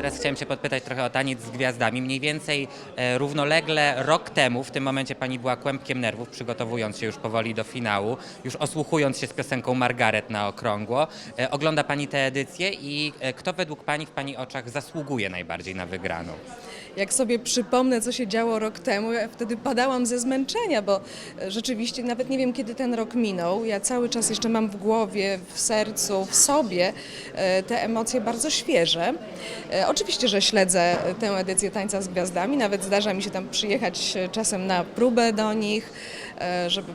Teraz chciałem się podpytać trochę o taniec z gwiazdami. Mniej więcej e, równolegle rok temu, w tym momencie pani była kłębkiem nerwów, przygotowując się już powoli do finału, już osłuchując się z piosenką Margaret na okrągło. E, ogląda pani tę edycję i e, kto według pani w pani oczach zasługuje najbardziej na wygraną? Jak sobie przypomnę, co się działo rok temu, ja wtedy padałam ze zmęczenia, bo e, rzeczywiście nawet nie wiem, kiedy ten rok minął. Ja cały czas jeszcze mam w głowie, w sercu, w sobie e, te emocje bardzo świeże. E, Oczywiście, że śledzę tę edycję Tańca z Gwiazdami, nawet zdarza mi się tam przyjechać czasem na próbę do nich, żeby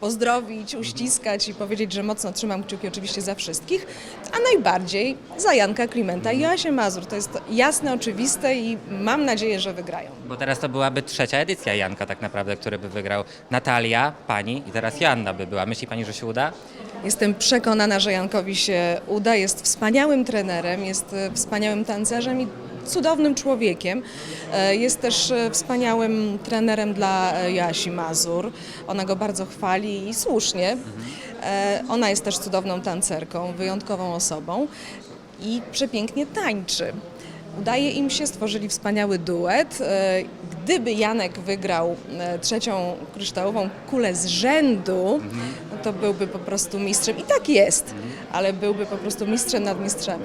pozdrowić, uściskać i powiedzieć, że mocno trzymam kciuki oczywiście za wszystkich, a najbardziej za Janka Klimenta i Joasię Mazur. To jest jasne, oczywiste i mam nadzieję, że wygrają. Bo teraz to byłaby trzecia edycja Janka tak naprawdę, który by wygrał Natalia, pani i teraz Janna by była. Myśli pani, że się uda? Jestem przekonana, że Jankowi się uda. Jest wspaniałym trenerem, jest e, wspaniałym tancerzem i cudownym człowiekiem. E, Jest też e, wspaniałym trenerem dla e, Joasi Mazur. Ona go bardzo chwali i słusznie. Ona jest też cudowną tancerką, wyjątkową osobą i przepięknie tańczy. Udaje im się, stworzyli wspaniały duet. Gdyby Janek wygrał trzecią kryształową kulę z rzędu, no to byłby po prostu mistrzem. I tak jest, ale byłby po prostu mistrzem nad mistrzami.